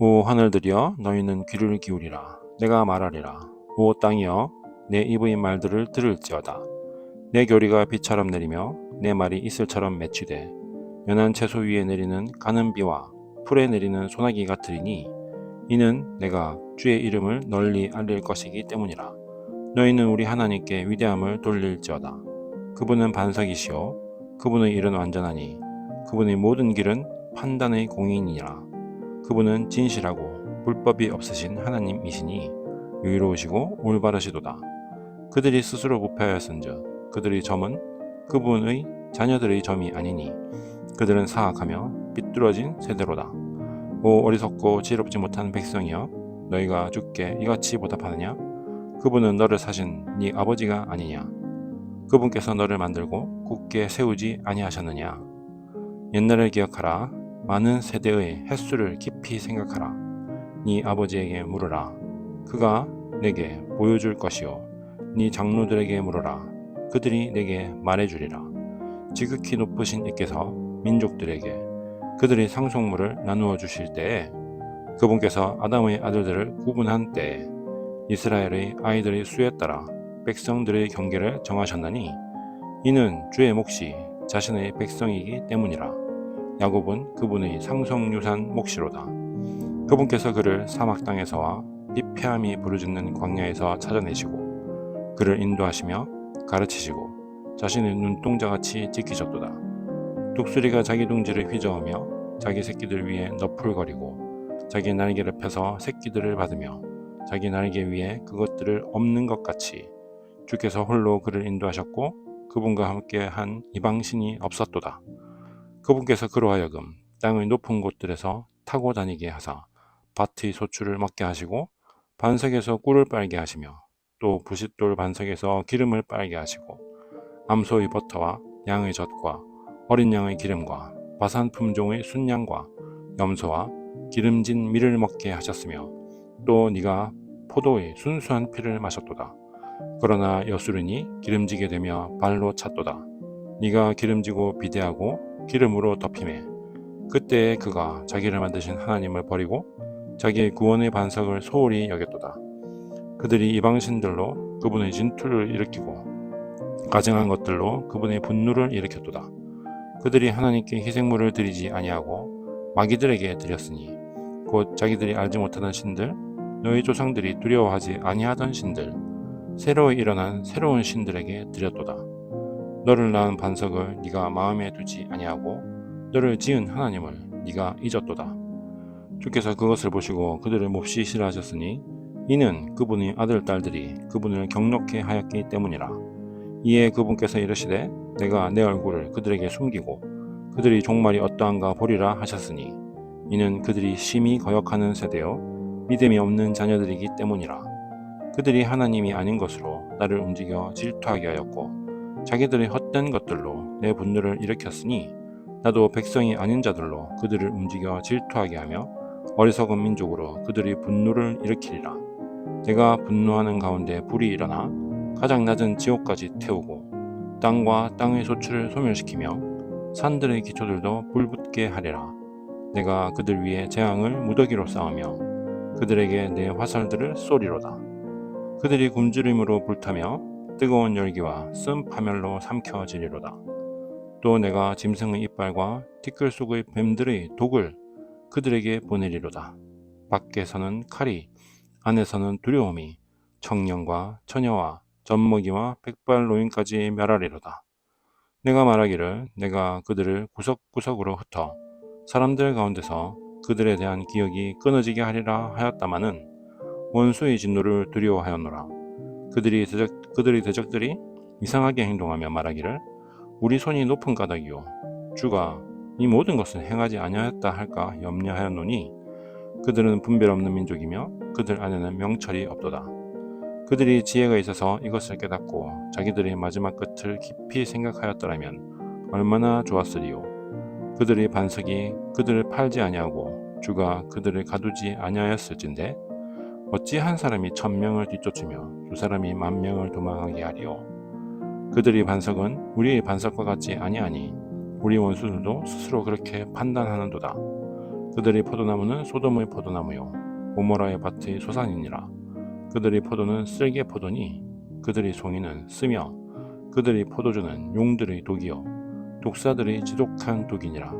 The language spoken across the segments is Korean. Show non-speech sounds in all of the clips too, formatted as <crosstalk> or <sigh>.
오 하늘들이여 너희는 귀를 기울이라. 내가 말하리라. 오 땅이여 내 입의 말들을 들을지어다. 내 교리가 비처럼 내리며 내 말이 이슬처럼 맺히되 연한 채소 위에 내리는 가는 비와 풀에 내리는 소나기 같으리니 이는 내가 주의 이름을 널리 알릴 것이기 때문이라. 너희는 우리 하나님께 위대함을 돌릴지어다. 그분은 반석이시요. 그분의 일은 완전하니 그분의 모든 길은 판단의 공인이라 그분은 진실하고 불법이 없으신 하나님이시니 의로우시고 올바르시도다. 그들이 스스로 부패하였은즉 그들의 점은 그분의 자녀들의 점이 아니니 그들은 사악하며 삐뚤어진 세대로다. 오 어리석고 지혜롭지 못한 백성이여 너희가 주께 이같이 보답하느냐? 그분은 너를 사신 네 아버지가 아니냐? 그분께서 너를 만들고 굳게 세우지 아니하셨느냐? 옛날을 기억하라. 많은 세대의 횟수를 깊이 생각하라. 네 아버지에게 물으라. 그가 내게 보여줄 것이요. 네 장로들에게 물으라. 그들이 내게 말해주리라. 지극히 높으신 이께서 민족들에게 그들의 상속물을 나누어 주실 때에 그분께서 아담의 아들들을 구분한 때에 이스라엘의 아이들의 수에 따라 백성들의 경계를 정하셨나니 이는 주의 몫이 자신의 백성이기 때문이라. 야곱은 그분의 상속유산 몫이로다. 그분께서 그를 사막 땅에서와 피폐함이 부르짖는 광야에서 찾아내시고 그를 인도하시며 가르치시고 자신의 눈동자같이 지키셨도다. 독수리가 자기 둥지를 휘저으며 자기 새끼들 위에 너풀거리고 자기 날개를 펴서 새끼들을 받으며 자기 날개 위에 그것들을 없는 것 같이 주께서 홀로 그를 인도하셨고 그분과 함께 한 이방신이 없었도다. 그분께서 그로 하여금 땅의 높은 곳들에서 타고 다니게 하사 밭의 소출을 먹게 하시고 반석에서 꿀을 빨게 하시며 또 부싯돌 반석에서 기름을 빨게 하시고 암소의 버터와 양의 젖과 어린 양의 기름과 바산 품종의 순양과 염소와 기름진 밀을 먹게 하셨으며 또 네가 포도의 순수한 피를 마셨도다. 그러나 여수르니 기름지게 되며 발로 찼도다. 네가 기름지고 비대하고 기름으로 덮임에 그때에 그가 자기를 만드신 하나님을 버리고 자기의 구원의 반석을 소홀히 여겼도다. 그들이 이방신들로 그분의 진투를 일으키고 가증한 것들로 그분의 분노를 일으켰도다. 그들이 하나님께 희생물을 드리지 아니하고 마귀들에게 드렸으니 곧 자기들이 알지 못하던 신들 너희 조상들이 두려워하지 아니하던 신들 새로 일어난 새로운 신들에게 드렸도다. 너를 낳은 반석을 네가 마음에 두지 아니하고 너를 지은 하나님을 네가 잊었도다. 주께서 그것을 보시고 그들을 몹시 싫어하셨으니 이는 그분의 아들 딸들이 그분을 경록해 하였기 때문이라. 이에 그분께서 이르시되 내가 내 얼굴을 그들에게 숨기고 그들이 종말이 어떠한가 보리라 하셨으니 이는 그들이 심히 거역하는 세대요 믿음이 없는 자녀들이기 때문이라. 그들이 하나님이 아닌 것으로 나를 움직여 질투하게 하였고 자기들의 헛된 것들로 내 분노를 일으켰으니 나도 백성이 아닌 자들로 그들을 움직여 질투하게 하며 어리석은 민족으로 그들의 분노를 일으키리라. 내가 분노하는 가운데 불이 일어나 가장 낮은 지옥까지 태우고 땅과 땅의 소출을 소멸시키며 산들의 기초들도 불붙게 하리라. 내가 그들 위에 재앙을 무더기로 쌓으며 그들에게 내 화살들을 쏘리로다. 그들이 굶주림으로 불타며 뜨거운 열기와 쓴 파멸로 삼켜지리로다. 또 내가 짐승의 이빨과 티끌 속의 뱀들의 독을 그들에게 보내리로다. 밖에서는 칼이, 안에서는 두려움이, 청년과 처녀와 젖먹이와 백발 노인까지 멸하리로다. 내가 말하기를 내가 그들을 구석구석으로 흩어 사람들 가운데서 그들에 대한 기억이 끊어지게 하리라 하였다마는 원수의 진노를 두려워하였노라. 그들이 대적, 그들의 대적들이 이상하게 행동하며 말하기를 우리 손이 높은 까닭이요 주가 이 모든 것을 행하지 아니하였다 할까 염려하였노니 그들은 분별 없는 민족이며 그들 안에는 명철이 없도다. 그들이 지혜가 있어서 이것을 깨닫고 자기들의 마지막 끝을 깊이 생각하였더라면 얼마나 좋았으리요. 그들의 반석이 그들을 팔지 아니하고 주가 그들을 가두지 아니하였을진데 어찌 한 사람이 천명을 뒤쫓으며 두 사람이 만명을 도망하게 하리요. 그들의 반석은 우리의 반석과 같지 아니하니 우리 원수들도 스스로 그렇게 판단하는도다. 그들의 포도나무는 소돔의 포도나무요 고모라의 밭의 소산이니라 그들의 포도는 쓸개 포도니 그들의 송이는 쓰며 그들의 포도주는 용들의 독이요 독사들의 지독한 독이니라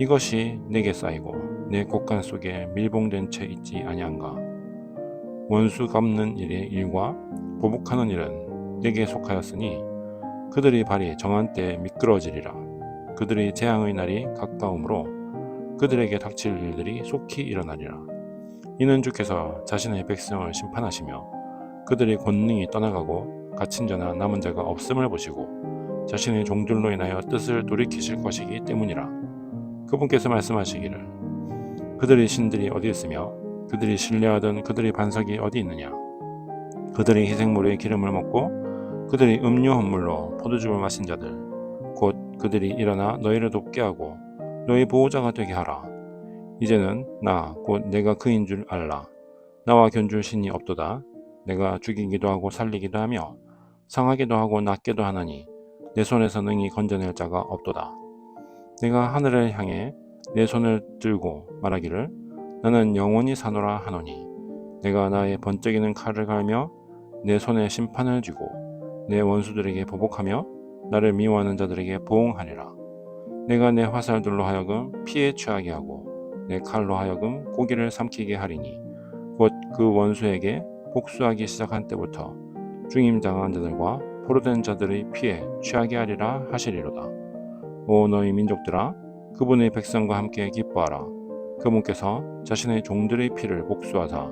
이것이 내게 쌓이고 내 곳간 속에 밀봉된 채 있지 아니한가 원수 갚는 일의 일과 보복하는 일은 내게 속하였으니 그들의 발이 정한 때에 미끄러지리라. 그들의 재앙의 날이 가까우므로 그들에게 닥칠 일들이 속히 일어나리라. 이는 주께서 자신의 백성을 심판하시며 그들의 권능이 떠나가고 갇힌 자나 남은 자가 없음을 보시고 자신의 종들로 인하여 뜻을 돌이키실 것이기 때문이라. 그분께서 말씀하시기를 그들의 신들이 어디 있으며 그들이 신뢰하던 그들의 반석이 어디 있느냐? 그들의 희생물의 기름을 먹고 그들의 음료 헌물로 포도주를 마신 자들 곧 그들이 일어나 너희를 돕게 하고 너희 보호자가 되게 하라. 이제는 나 곧 내가 그인 줄 알라. 나와 견줄 신이 없도다. 내가 죽이기도 하고 살리기도 하며 상하기도 하고 낫게도 하나니 내 손에서 능히 건져낼 자가 없도다. 내가 하늘을 향해 내 손을 들고 말하기를 나는 영원히 사노라 하노니 내가 나의 번쩍이는 칼을 갈며 내 손에 심판을 쥐고 내 원수들에게 보복하며 나를 미워하는 자들에게 보응하리라. 내가 내 화살들로 하여금 피에 취하게 하고 내 칼로 하여금 고기를 삼키게 하리니 곧 그 원수에게 복수하기 시작한 때부터 중임당한 자들과 포로된 자들의 피에 취하게 하리라 하시리로다. 오 너희 민족들아 그분의 백성과 함께 기뻐하라 그분께서 자신의 종들의 피를 복수하사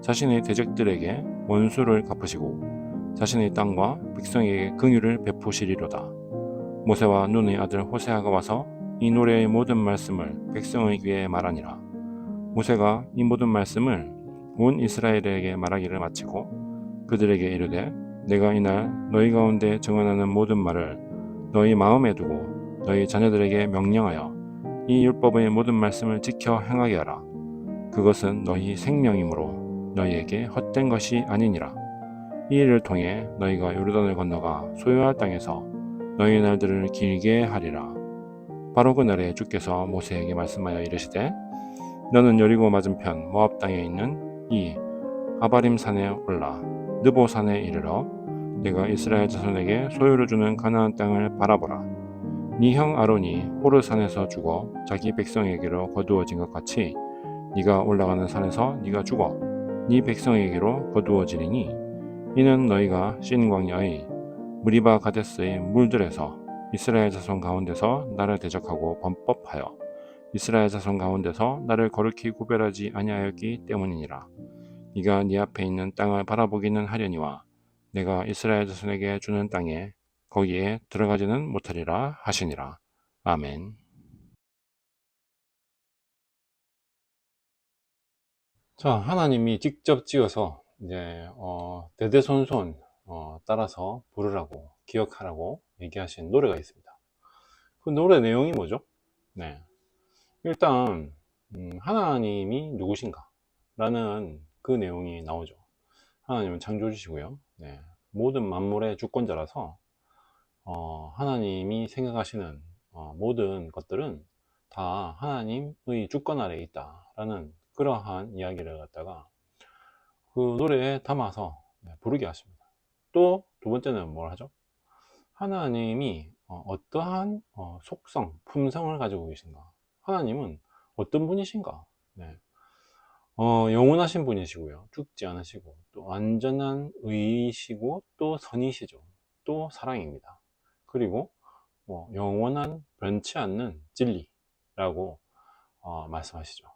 자신의 대적들에게 원수를 갚으시고 자신의 땅과 백성에게 긍휼을 베푸시리로다. 모세와 눈의 아들 호세아가 와서 이 노래의 모든 말씀을 백성의 귀에 말하니라. 모세가 이 모든 말씀을 온 이스라엘에게 말하기를 마치고 그들에게 이르되 내가 이날 너희 가운데 정언하는 모든 말을 너희 마음에 두고 너희 자녀들에게 명령하여 이 율법의 모든 말씀을 지켜 행하게 하라. 그것은 너희 생명이므로 너희에게 헛된 것이 아니니라. 이 일을 통해 너희가 요르단을 건너가 소유할 땅에서 너희 날들을 길게 하리라. 바로 그날에 주께서 모세에게 말씀하여 이르시되 너는 여리고 맞은편 모압 땅에 있는 이 아바림 산에 올라 느보 산에 이르러 내가 이스라엘 자손에게 소유를 주는 가나안 땅을 바라보라. 네 형 아론이 호르 산에서 죽어 자기 백성에게로 거두어진 것 같이 네가 올라가는 산에서 네가 죽어 네 백성에게로 거두어지리니 이는 너희가 신 광야의 무리바 가데스의 물들에서 이스라엘 자손 가운데서 나를 대적하고 범법하여 이스라엘 자손 가운데서 나를 거룩히 구별하지 아니하였기 때문이니라. 네가 네 앞에 있는 땅을 바라보기는 하려니와 내가 이스라엘 자손에게 주는 땅에 거기에 들어가지는 못하리라 하시니라. 아멘. 자, 하나님이 직접 지어서 이제 어, 대대손손 어, 따라서 부르라고 기억하라고 얘기하신 노래가 있습니다. 그 노래 내용이 뭐죠? 네, 일단 음, 하나님이 누구신가? 라는 그 내용이 나오죠. 하나님은 창조주시고요. 네, 모든 만물의 주권자라서 어, 하나님이 생각하시는 어, 모든 것들은 다 하나님의 주권 아래에 있다라는 그러한 이야기를 갖다가 그 노래에 담아서 네, 부르게 하십니다. 또 두 번째는 뭘 하죠? 하나님이 어, 떠한 어, 속성, 품성을 가지고 계신가? 하나님은 어떤 분이신가? 네. 어, 영원하신 분이시고요. 죽지 않으시고, 또 안전한 의이시고, 또 선이시죠. 또 사랑입니다. 그리고 뭐 영원한 변치 않는 진리라고 어, 말씀하시죠.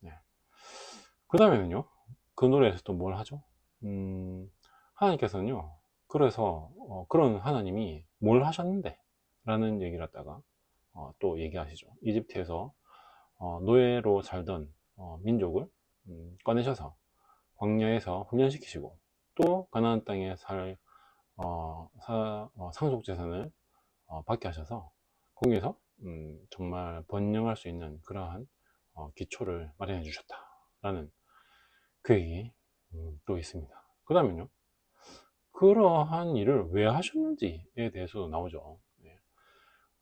네. 그 다음에는요, 그 노래에서 또 뭘 하죠? 음, 하나님께서는요, 그래서 어, 그런 하나님이 뭘 하셨는데? 라는 얘기를 갖다가 어, 또 얘기하시죠. 이집트에서 어, 노예로 살던 어, 민족을 음, 꺼내셔서 광야에서 훈련시키시고 또 가나안 땅에 살 어, 사, 어, 상속 재산을 어, 받게 하셔서 거기에서 음, 정말 번영할 수 있는 그러한 어, 기초를 마련해 주셨다라는 그 얘기 음, 또 있습니다. 그 다음에요. 그러한 일을 왜 하셨는지에 대해서도 나오죠. 네.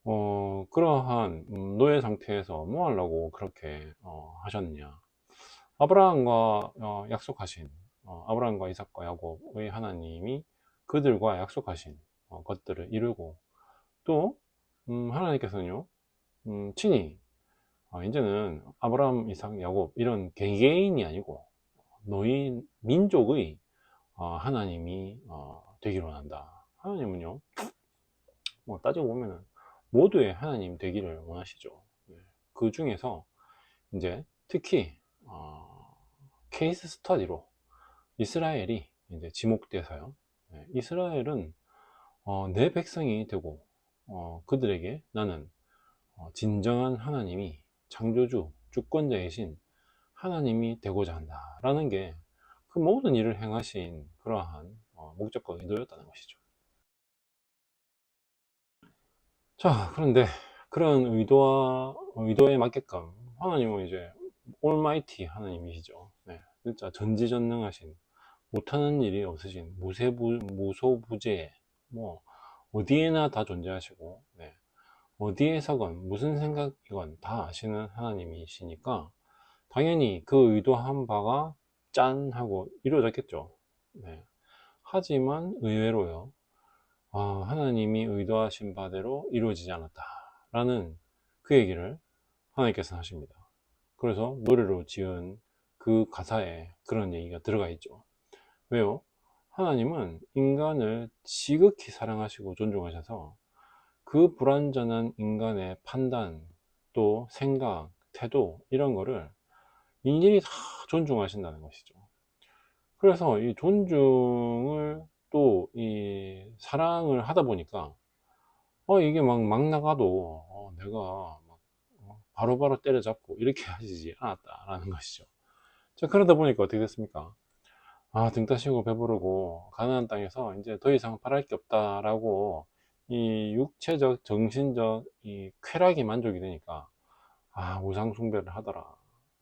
어, 그러한 음, 노예 상태에서 뭐 하려고 그렇게 어, 하셨느냐. 아브라함과 어, 약속하신 어, 아브라함과 이삭과 야곱의 하나님이 그들과 약속하신 어, 것들을 이루고 또 음, 하나님께서는요 음, 친히 어, 이제는 아브라함, 이삭, 야곱 이런 개개인이 아니고 너희 민족의 어, 하나님이 어, 되기로 한다. 하나님은요 뭐 따지고 보면은 모두의 하나님 되기를 원하시죠. 네. 그 중에서 이제 특히 어, 케이스 스터디로 이스라엘이 이제 지목돼서요. 네. 이스라엘은 어, 내 백성이 되고 어, 그들에게 나는 어, 진정한 하나님이 창조주, 주권자이신 하나님이 되고자 한다 라는 게 그 모든 일을 행하신 그러한 어, 목적과 의도였다는 것이죠. 자, 그런데 그런 의도와 의도에 맞게끔 하나님은 이제 올마이티 하나님이시죠. 네, 진짜 전지전능하신 못하는 일이 없으신 무세부 무소부재 뭐 어디에나 다 존재하시고 네, 어디에서건 무슨 생각이건 다 아시는 하나님이시니까 당연히 그 의도한 바가 짠 하고 이루어졌겠죠. 네. 하지만 의외로요. 아, 하나님이 의도하신 바대로 이루어지지 않았다. 라는 그 얘기를 하나님께서 하십니다. 그래서 노래로 지은 그 가사에 그런 얘기가 들어가 있죠. 왜요? 하나님은 인간을 지극히 사랑하시고 존중하셔서 그 불완전한 인간의 판단, 또 생각, 태도, 이런 거를 일일이 다 존중하신다는 것이죠. 그래서 이 존중을 또 이 사랑을 하다 보니까 어 이게 막 막 나가도 어, 내가 막 어, 바로 바로 때려잡고 이렇게 <laughs> 하시지 않았다라는 것이죠. 자 그러다 보니까 어떻게 됐습니까? 아 등 따시고 배부르고 가나안 땅에서 이제 더 이상 바랄 게 없다라고 이 육체적 정신적 이 쾌락이 만족이 되니까 아 우상 숭배를 하더라.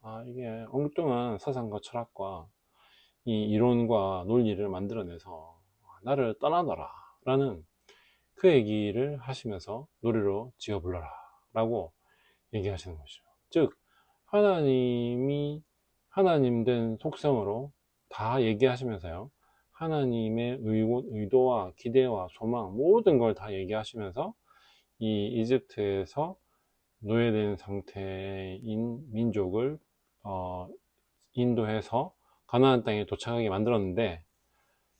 아 이게 엉뚱한 사상과 철학과 이 이론과 논리를 만들어내서 나를 떠나더라 라는 그 얘기를 하시면서 노래로 지어 불러라 라고 얘기하시는 것이죠 즉 하나님이 하나님 된 속성으로 다 얘기하시면서요. 하나님의 의도 와 기대와 소망 모든 걸 다 얘기하시면서 이 이집트에서 노예된 상태인 민족을 어, 인도해서 가나안 땅에 도착하게 만들었는데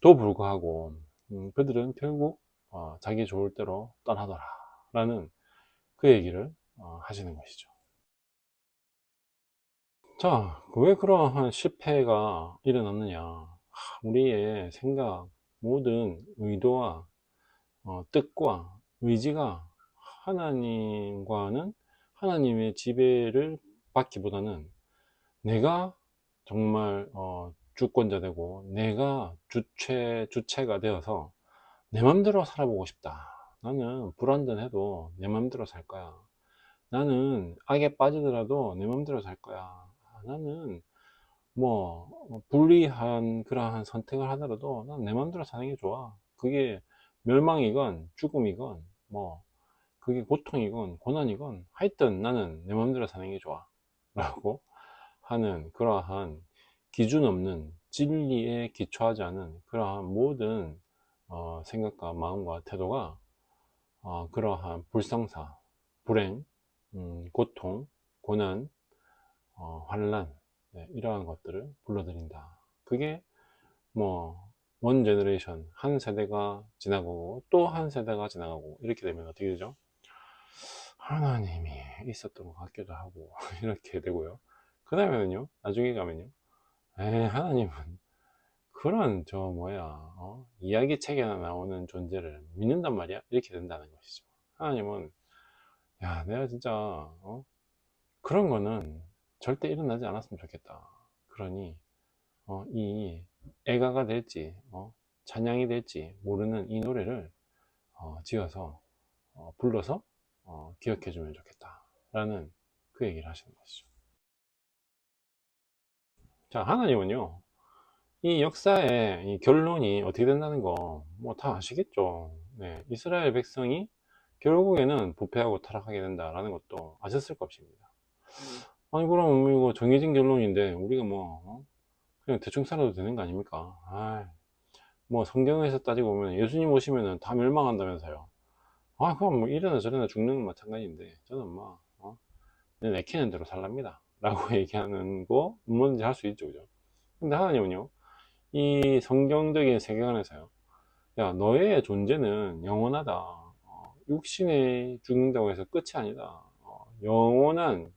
또 불구하고 음, 그들은 결국 어, 자기 좋을 대로 떠나더라 라는 그 얘기를 어, 하시는 것이죠 자, 왜 그러한 실패가 일어났느냐 우리의 생각, 모든 의도와 어, 뜻과 의지가 하나님과는 하나님의 지배를 받기보다는 내가 정말 어, 주권자 되고 내가 주체, 주체가 되어서 내 맘대로 살아보고 싶다. 나는 불완전해도 내 맘대로 살 거야. 나는 악에 빠지더라도 내 맘대로 살 거야. 아, 나는 뭐 불리한 그러한 선택을 하더라도 난내 맘대로 사는 게 좋아. 그게 멸망이건 죽음이건 뭐 그게 고통이건 고난이건 하여튼 나는 내 맘대로 사는 게 좋아. <laughs> 라고 하는 그러한 기준 없는 진리에 기초하지 않은 그러한 모든 어, 생각과 마음과 태도가 어, 그러한 불성사, 불행, 음, 고통, 고난, 어, 환란 네, 이러한 것들을 불러들인다. 그게 뭐 원 제너레이션 한 세대가 지나가고 또 한 세대가 지나가고 이렇게 되면 어떻게 되죠? 하나님이 있었던 것 같기도 하고 <laughs> 이렇게 되고요. 그 다음에는요 나중에 가면요 에이, 하나님은 그런 저 뭐야 어? 이야기 책에나 나오는 존재를 믿는단 말이야 이렇게 된다는 것이죠 하나님은 야 내가 진짜 어? 그런 거는 절대 일어나지 않았으면 좋겠다 그러니 어, 이 애가가 될지 어? 찬양이 될지 모르는 이 노래를 어, 지어서 어, 불러서 어, 기억해 주면 좋겠다 라는 그 얘기를 하시는 것이죠 자, 하나님은요, 이 역사의 이 결론이 어떻게 된다는 거, 뭐 다 아시겠죠. 네, 이스라엘 백성이 결국에는 부패하고 타락하게 된다라는 것도 아셨을 것입니다. 아니 그럼 이거 정해진 결론인데 우리가 뭐 어? 그냥 대충 살아도 되는 거 아닙니까? 아이, 뭐 성경에서 따지고 보면 예수님 오시면은 다 멸망한다면서요. 아 그럼 뭐 이래나 저래나 죽는 건 마찬가지인데 저는 뭐 어? 내 내키는 대로 살랍니다. 라고 <laughs> 얘기하는 거 뭐든지 할 수 있죠, 그죠? 근데 하나님은요, 이 성경적인 세계관에서요, 야, 너의 존재는 영원하다. 어, 육신에 죽는다고 해서 끝이 아니다. 어, 영원한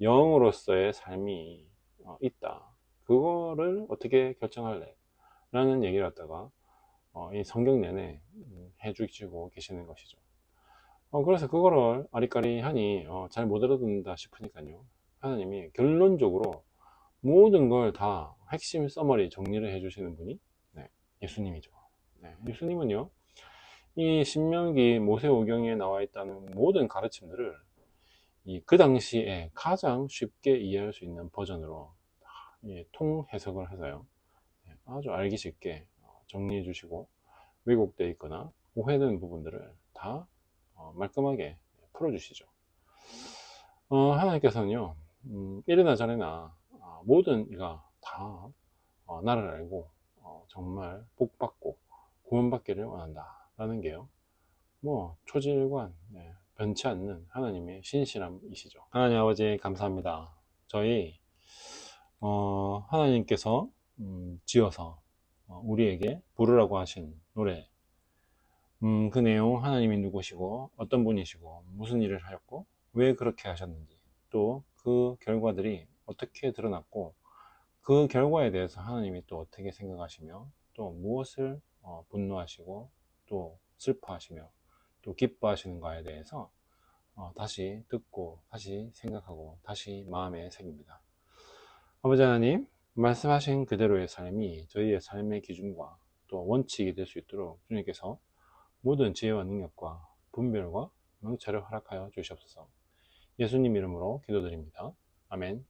영으로서의 삶이 어, 있다. 그거를 어떻게 결정할래? 라는 얘기를 갖다가 어, 이 성경 내내 음, 해주시고 계시는 것이죠. 어, 그래서 그거를 아리까리하니 어, 잘못 알아듣는다 싶으니까요. 하나님이 결론적으로 모든 걸 다 핵심 써머리 정리를 해주시는 분이 네, 예수님이죠. 네, 예수님은요, 이 신명기 모세오경에 나와 있다는 모든 가르침들을 이 그 당시에 가장 쉽게 이해할 수 있는 버전으로 이 통해석을 해서요, 네, 아주 알기 쉽게 어, 정리해 주시고 왜곡되어 있거나 오해된 부분들을 다 어, 말끔하게 풀어 주시죠. 어, 하나님께서는요, 음, 이래나 저래나 어, 모든 이가 다 어, 나를 알고 어, 정말 복받고 구원받기를 원한다 라는 게요. 뭐 초질관 네, 변치 않는 하나님의 신실함이시죠. 하나님 아버지 감사합니다. 저희 어, 하나님께서 음, 지어서 어, 우리에게 부르라고 하신 노래 음, 그 내용 하나님이 누구시고 어떤 분이시고 무슨 일을 하셨고 왜 그렇게 하셨는지 또 그 결과들이 어떻게 드러났고 그 결과에 대해서 하나님이 또 어떻게 생각하시며 또 무엇을 어, 분노하시고 또 슬퍼하시며 또 기뻐하시는가에 대해서 어, 다시 듣고 다시 생각하고 다시 마음에 새깁니다. 아버지 하나님 말씀하신 그대로의 삶이 저희의 삶의 기준과 또 원칙이 될 수 있도록 주님께서 모든 지혜와 능력과 분별과 명철을 허락하여 주시옵소서. 예수님 이름으로 기도드립니다. 아멘.